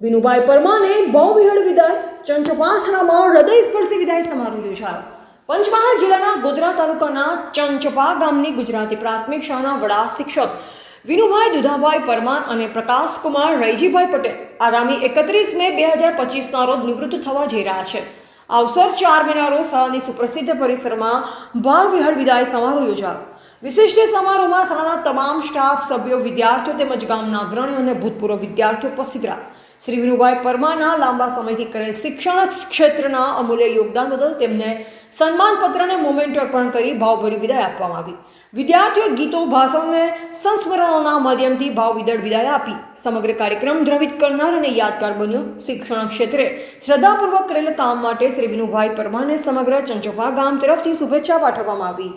વિનુભાઈ પરમાને ભાવવિહળ વિદાય, ચંચપાસણામાં હૃદયસ્પર્શી વિદાય સમારોહ યોજાયો. પંચમહાલ જિલ્લાના ગોધરા તાલુકાના ચંચપા ગામની ગુજરાતી પ્રાથમિક શાળાના વડા શિક્ષક વિનુભાઈ દુધાભાઈ પરમાર અને પ્રકાશકુમાર રૈજીભાઈ પટેલ આગામી એકત્રીસ મે બે હજાર પચીસના રોજ નિવૃત્ત થવા જઈ રહ્યા છે. અવસર ચાર મહિના રોજ શાળાની સુપ્રસિદ્ધ પરિસરમાં ભાવવિહળ વિદાય સમારોહ યોજાયો. વિશિષ્ટ સમારોહમાં શાળાના તમામ સ્ટાફ, સભ્યો, વિદ્યાર્થીઓ તેમજ ગામના અગ્રણીઓ અને ભૂતપૂર્વ વિદ્યાર્થીઓ ઉપસ્થિત રહ્યા. શ્રી વિનુભાઈ પરમારના લાંબા સમયથી કરેલ શિક્ષણ ક્ષેત્રના અમૂલ્ય યોગદાન બદલ તેમને સન્માનપત્ર અને મોમેન્ટ અર્પણ કરી ભાવભરી વિદાય આપવામાં આવી. વિદ્યાર્થીઓએ ગીતો ભાષણને સંસ્મરણોના માધ્યમથી ભાવવિદળ વિદાય આપી. સમગ્ર કાર્યક્રમ દ્રવિત કરનાર અને યાદગાર બન્યો. શિક્ષણ ક્ષેત્રે શ્રદ્ધાપૂર્વક કરેલ કામ માટે શ્રી વિનુભાઈ પરમારને સમગ્ર ચંચોપા ગામ તરફથી શુભેચ્છા પાઠવવામાં આવી.